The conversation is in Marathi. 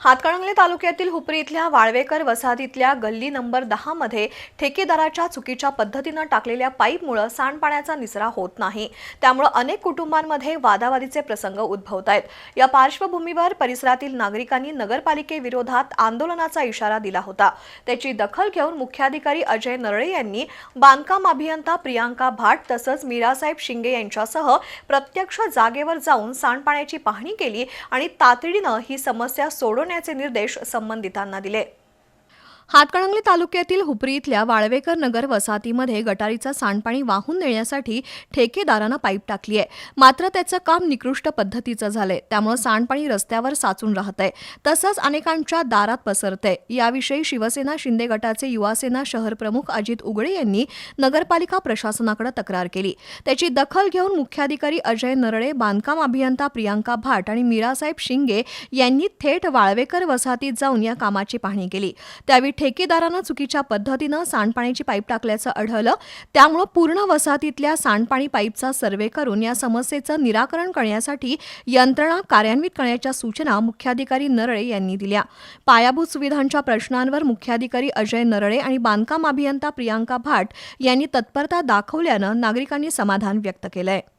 हातकणंगले तालुक्यातील हुपरी इथल्या वाळवेकर वसाहतीतल्या गल्ली नंबर दहामध्ये ठेकेदाराच्या चुकीच्या पद्धतीनं टाकलेल्या पाईपमुळे सांडपाण्याचा निचरा होत नाही. त्यामुळे अनेक कुटुंबांमध्ये वादावादीचे प्रसंग उद्भवत आहेत. या पार्श्वभूमीवर परिसरातील नागरिकांनी नगरपालिकेविरोधात आंदोलनाचा इशारा दिला होता. त्याची दखल घेऊन मुख्याधिकारी अजय नरळे यांनी बांधकाम अभियंता प्रियांका भाट तसंच मीरासाहेब शिंगे यांच्यासह प्रत्यक्ष जागेवर जाऊन सांडपाण्याची पाहणी केली आणि तातडीनं ही समस्या पुरवण्याचे निर्देश संबंधितांना दिले. हातकणंगले तालुक्यातील हुपरी इथल्या वाळवेकर नगर वसाहतीमध्ये गटारीचं सांडपाणी वाहून नेण्यासाठी ठेकेदारानं पाईप टाकली आहे मात्र त्याचं काम निकृष्ट पद्धतीचं झालंय. त्यामुळे सांडपाणी रस्त्यावर साचून राहतंय. तसंच अनेकांच्या दारात पसरतंय. याविषयी शिवसेना शिंदे गटाचे युवासेना शहर प्रमुख अजित उगळे यांनी नगरपालिका प्रशासनाकडे तक्रार केली. त्याची दखल घेऊन मुख्याधिकारी अजय नरळे बांधकाम अभियंता प्रियांका भाट आणि मीरासाहेब शिंगे यांनी थेट वाळवेकर वसाहतीत जाऊन या कामाची पाहणी केली. त्यावेळी ठेकेदारानं चुकीच्या पद्धतीनं सांडपाण्याची पाईप टाकल्याचं आढळलं. त्यामुळं पूर्ण वसाहतीतल्या सांडपाणी पाईपचा सर्वे करून या समस्येचं निराकरण करण्यासाठी यंत्रणा कार्यान्वित करण्याच्या सूचना मुख्याधिकारी नरळे यांनी दिल्या. पायाभूत सुविधांच्या प्रश्नांवर मुख्याधिकारी अजय नरळे आणि बांधकाम अभियंता प्रियांका भाट यांनी तत्परता दाखवल्यानं नागरिकांनी समाधान व्यक्त केलं आहे